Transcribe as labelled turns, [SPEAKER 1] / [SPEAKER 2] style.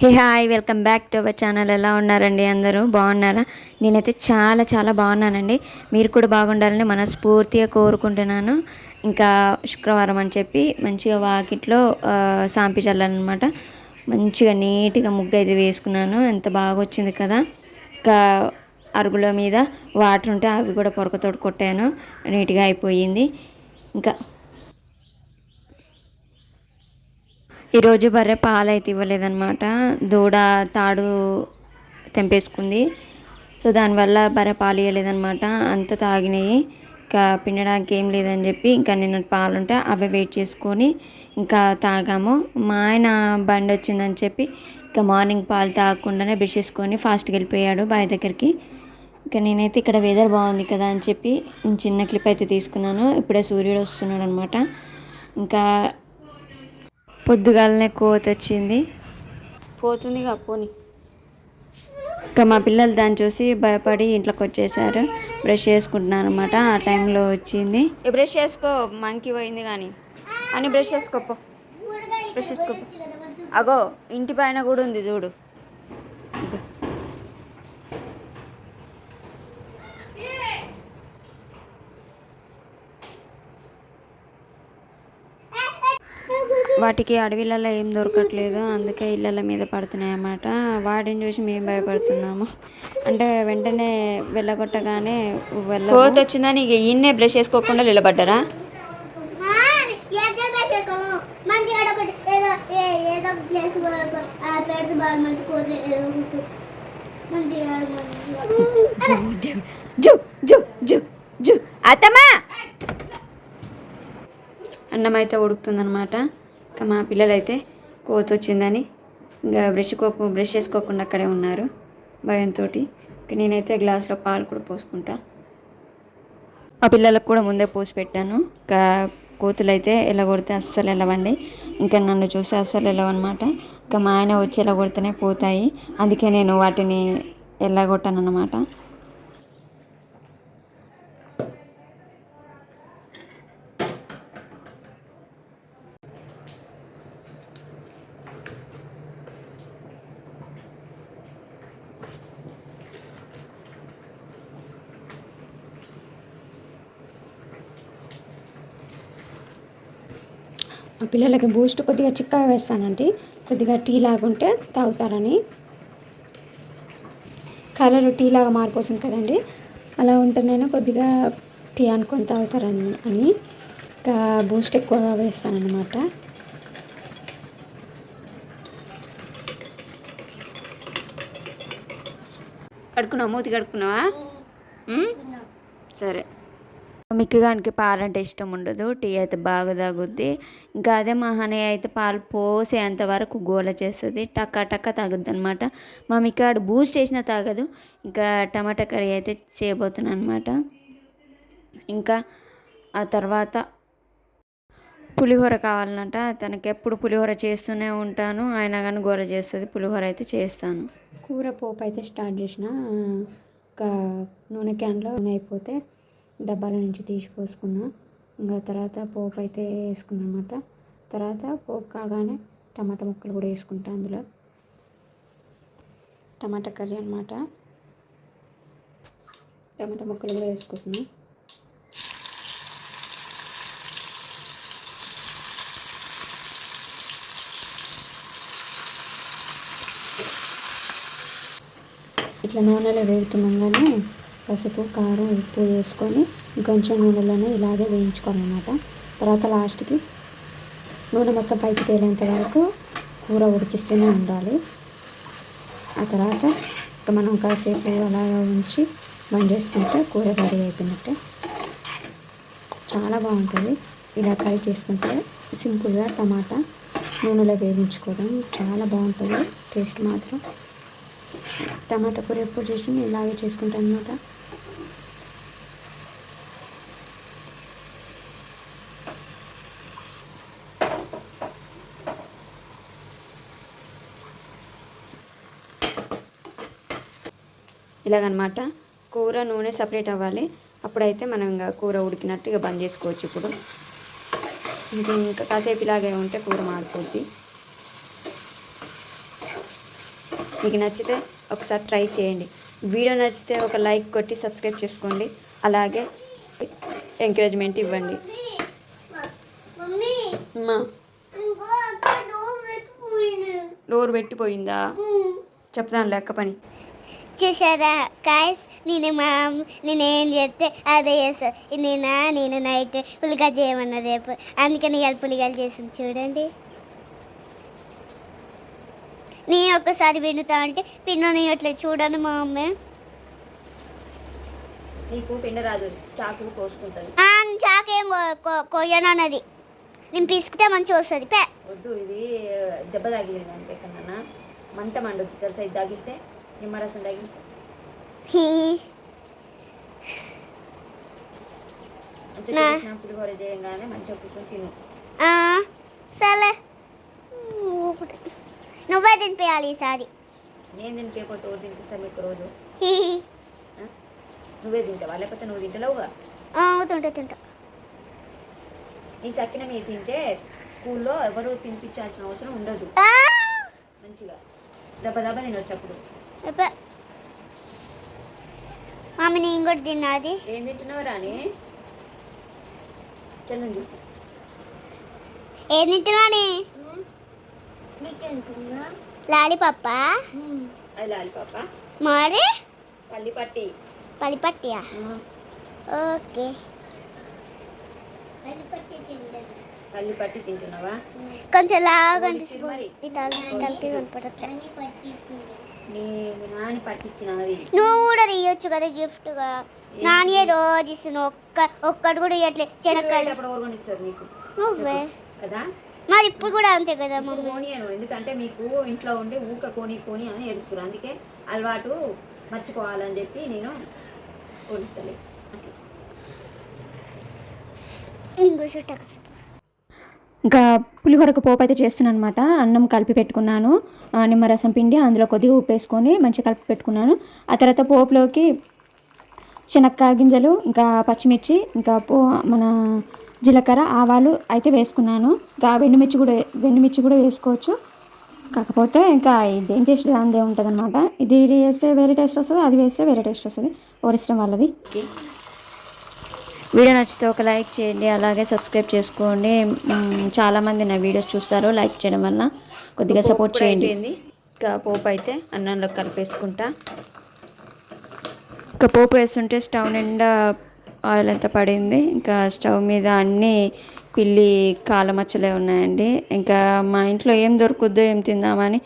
[SPEAKER 1] Hey hi welcome back to our channel ఎలా ఉన్నారండి అందరూ? బాగున్నారా? నేనైతే చాలా చాలా బాగున్నానండి. మీరు కూడా బాగుండాలని మనస్ఫూర్తిగా కోరుకుంటున్నాను. ఇంకా శుక్రవారం అని చెప్పి మంచిగా వాకిట్లో సాంపి చల్లాలన్నమాట. మంచిగా నీట్గా ముగ్గు అయితే వేసుకున్నాను. ఎంత బాగా వచ్చింది కదా? ఇంకా అరుగుల మీద వాటర్ ఉంటే అవి కూడా పొరకతోటి కొట్టాను. నీట్గా అయిపోయింది. ఇంకా ఈరోజు బర్రె పాలు అయితే ఇవ్వలేదన్నమాట. దూడ తాడు తెంపేసుకుంది. సో దానివల్ల బర్రె పాలు ఇవ్వలేదన్నమాట అంత తాగినాయి. ఇంకా పిండడానికి ఏం లేదని చెప్పి ఇంకా నిన్న పాలు ఉంటే అవే వెయిట్ చేసుకొని ఇంకా తాగాము. మా ఆయన బండి వచ్చిందని చెప్పి ఇంకా మార్నింగ్ పాలు తాగకుండానే బ్రష్ చేసుకొని ఫాస్ట్గా వెళ్ళిపోయాడు బావి దగ్గరికి. ఇంకా నేనైతే ఇక్కడ వెదర్ బాగుంది కదా అని చెప్పి నేను చిన్న క్లిప్ అయితే తీసుకున్నాను. ఇప్పుడే సూర్యుడు వస్తున్నాడు అనమాట ఇంకా పొద్దుగాలనే కోత వచ్చింది. పోతుంది పోని. ఇంకా మా పిల్లలు దాన్ని చూసి భయపడి ఇంట్లోకి వచ్చేసారు. బ్రష్ చేసుకుంటున్నాను అనమాట ఆ టైంలో వచ్చింది. "ఏ బ్రష్ చేసుకో మంకి పోయింది కానీ. అని బ్రష్ చేసుకోపో బ్రష్ చేసుకోపో అగో ఇంటి పైన కూడా ఉంది చూడు. వాటికి అడవిలలో ఏం దొరకట్లేదు. అందుకే ఇళ్ళ మీద పడుతున్నాయి అన్నమాట వాటిని చూసి మేము భయపడుతున్నాము. అంటే వెంటనే వెళ్ళగొట్టగానే వెళ్ళ కోత వచ్చిందని ఇక ఈయన్నే బ్రష్ చేసుకోకుండా నిలబడ్డారా? అత్తమ్మా! అన్నం అయితే ఉడుకుతుందనమాట ఇంకా మా పిల్లలైతే కోత వచ్చిందని ఇంకా బ్రష్ కోకు బ్రష్ చేసుకోకుండా అక్కడే ఉన్నారు భయంతో ఇంకా నేనైతే గ్లాస్లో పాలు కూడా పోసుకుంటా. ఆ పిల్లలకు కూడా ముందే పోసి పెట్టాను. ఇంకా కోతులు అయితే ఎలా కొడితే అస్సలు వెళ్ళవండి ఇంకా నన్ను చూసి అస్సలు వెళ్ళవన్నమాట ఇంకా మా ఆయన వచ్చి ఎలా కొడితేనే పోతాయి. అందుకే నేను వాటిని వెళ్ళగొట్టాను అనమాట
[SPEAKER 2] పిల్లలకి బూస్ట్ కొద్దిగా చిక్కగా వేస్తానండి. కొద్దిగా టీ లాగుంటే తాగుతారని. కలర్ టీ లాగా మారిపోతుంది కదండి. అలా ఉంటేనైనా కొద్దిగా టీ అనుకొని తాగుతారని అని ఇంకా బూస్ట్ ఎక్కువగా వేస్తానన్నమాట.
[SPEAKER 1] కడుక్కున్నావా? మూతి కడుక్కున్నావా? సరే. మిక్కగానికి పాలంటే ఇష్టం ఉండదు టీ అయితే బాగా తాగుద్ది. ఇంకా అదే మా హనీ అయితే పాలు పోసేంత వరకు గోల చేస్తుంది. టక్క టక్క తాగుద్ది అనమాట మా మిక్కాడు బూస్ట్ వేసినా తాగదు. ఇంకా టమాటా కర్రీ అయితే చేయబోతున్నాను అనమాట ఇంకా ఆ తర్వాత పులిహోర కావాలన్నట తనకి ఎప్పుడు పులిహోర చేస్తూనే ఉంటాను. ఆయన కానీ గోల చేస్తుంది. పులిహోర అయితే చేస్తాను.
[SPEAKER 2] కూర పోపు అయితే స్టార్ట్ చేసిన ఒక నూనె క్యాన్లో నూనె అయిపోతే డబ్బాల నుంచి తీసి పోసుకున్నా ఇంకా తర్వాత పోపు అయితే వేసుకున్నా అనమాట తర్వాత పోపు కాగానే టమాటా ముక్కలు కూడా వేసుకుంటా అందులో. టమాటా కర్రీ అనమాట టమాటా ముక్కలు కూడా వేసుకుంటున్నాం. ఇట్లా నూనెలో వేగుతుండగానే పసుపు కారం ఉప్పు వేసుకొని కొంచెం నూనెలోనే ఇలాగే వేయించుకోవాలి అన్నమాట తర్వాత లాస్ట్కి నూనె మొత్తం పైకి తేలేంత వరకు కూర ఉడికిస్తూనే ఉండాలి. ఆ తర్వాత మనం కాసేపు అలాగా ఉంచి బంద్ చేసుకుంటే కూర రెడీ అయిపోయినట్టే. చాలా బాగుంటుంది. ఇలా కర్రీ చేసుకుంటే సింపుల్గా టమాటా నూనెలో వేయించుకోవడం చాలా బాగుంటుంది. టేస్ట్ మాత్రం టమాటా కూర ఎప్పుడు చేసి ఇలాగే చేసుకుంటాను అనమాట
[SPEAKER 1] ఇలాగనమాట. కూర నూనె సపరేట్ అవ్వాలి. అప్పుడైతే మనం ఇంకా కూర ఉడికినట్టు ఇక బంద్ చేసుకోవచ్చు ఇప్పుడు. ఇంకా ఇంకా కాసేపు ఇలాగే ఉంటే కూర మారిపోద్ది
[SPEAKER 3] మీకు నచ్చితే ఒకసారి ట్రై చేయండి. వీడియో నచ్చితే ఒక లైక్ కొట్టి సబ్స్క్రైబ్ చేసుకోండి. అలాగే ఎంకరేజ్మెంట్ ఇవ్వండి.
[SPEAKER 4] డోర్
[SPEAKER 3] పెట్టిపోయిందా? చెప్తాను లెక్క పని.
[SPEAKER 4] చూసారా గాయస్ నేను మా నేను ఏం చెప్తే అదే చేస్తాను నేను? నేను నైట్ పులిగా చేయమన్నా రేపు. అందుకని ఇవాళ పులిగాలు చేసింది. చూడండి. నేను ఒక్కసారి వినుతా అంటే పిన్నని అట్లా చూడండి మా అమ్మ.
[SPEAKER 3] నీకు పిండరాదు చాకు కోసుకుంటుంది.
[SPEAKER 4] ఆ, చాకేం కో- కో- కొయ్యనన్నది నేను పిసికితే మంచిగా వస్తుంది. పే.
[SPEAKER 3] వద్దు ఇది దెబ్బ కన్నా మంట మండొద్దు తెలుసా? ఇది తగిలితే నిమ్మరసం తగిలితే మంచిగా పులిహోర చేయంగానే మంచిగా కూర్చొని తిను
[SPEAKER 4] సరే నువ్వే తినిపించాలి ఈసారి
[SPEAKER 3] నేను తినిపోతే ఎవరు తినిపిస్తాను మీకు రోజు? నువ్వే తింటావా లేకపోతే నువ్వు తింటలేవుగా
[SPEAKER 4] తింటా తింటా
[SPEAKER 3] నీ సక్కిన మీరు తింటే స్కూల్లో ఎవరు తినిపించాల్సిన అవసరం ఉండదు మంచిగా దెబ్బ దెబ్బ తినొచ్చు అప్పుడు
[SPEAKER 4] మమ్మీ నేను కూడా తిన్నది
[SPEAKER 3] ఏం తింటున్నావు రాని చెల్లని చూపు.
[SPEAKER 4] ఏం తింటున్నాని లాలిపప్ప
[SPEAKER 3] అది లాలిపాప?
[SPEAKER 4] మరి
[SPEAKER 3] పల్లి పట్టి
[SPEAKER 4] పలిపట్టియా
[SPEAKER 3] ఆ,
[SPEAKER 4] ఓకే
[SPEAKER 3] పల్లి పట్టి తింటున్నావా?
[SPEAKER 4] కొంచెం లాగా
[SPEAKER 3] ఓడిచ్చిరు మరి.
[SPEAKER 4] కలిసి కనపడతాయి
[SPEAKER 3] నీ మీ నాని పట్టించినది.
[SPEAKER 4] నువ్వు కూడా తీయొచ్చు కదా గిఫ్ట్గా. నాని రోజు ఇస్తున్నావు ఒక్క ఒక్కటి కూడా ఇవ్వట్లే శనక్కాయలు.
[SPEAKER 3] అప్పుడు నీకు?
[SPEAKER 4] నువ్వే.
[SPEAKER 3] కదా?
[SPEAKER 4] మరి ఇప్పుడు కూడా అంతే కదా
[SPEAKER 3] కోనియను ఎందుకంటే మీకు ఇంట్లో ఉండి ఊక కోని కోని అని ఏడుస్తారు అందుకే అలవాటు మర్చిపోవాలని చెప్పి నేను అట్లా
[SPEAKER 4] ఇంకో చుట్టూ
[SPEAKER 1] ఇంకా పులిహోరకు పోపు అయితే చేస్తున్నాను అనమాట అన్నం కలిపి పెట్టుకున్నాను. నిమ్మరసం పిండి అందులో కొద్దిగా ఉప్పు వేసుకొని మంచిగా కలిపి పెట్టుకున్నాను. ఆ తర్వాత పోపులోకి శనక్కాయ గింజలు ఇంకా పచ్చిమిర్చి ఇంకా పో మన జీలకర్ర ఆవాలు అయితే వేసుకున్నాను. ఇంకా వెండిమిర్చి కూడా వెండిమిర్చి కూడా వేసుకోవచ్చు. కాకపోతే ఇంకా ఇదేం టేస్ట్ దానిదే ఉంటుంది అనమాట ఇది వేస్తే వేరే టేస్ట్ వస్తుంది? అది వేస్తే వేరే టేస్ట్ వస్తుంది. ఎవరి వాళ్ళది.
[SPEAKER 3] వీడియో నచ్చితే ఒక లైక్ చేయండి అలాగే సబ్స్క్రైబ్ చేసుకోండి. చాలామంది నా వీడియోస్ చూస్తారు లైక్ చేయడం వల్ల కొద్దిగా సపోర్ట్ చేయండి. ఇంకా పోపు అయితే అన్నంలో కలిపేసుకుంటా. ఇంకా పోపు వేస్తుంటే స్టవ్ నిండా ఆయిల్ ఎంత పడింది. ఇంకా స్టవ్ మీద అన్నీ పిల్లి కాలమచ్చలే ఉన్నాయండి. ఇంకా మా ఇంట్లో ఏం దొరుకుద్దో ఏం తిందామని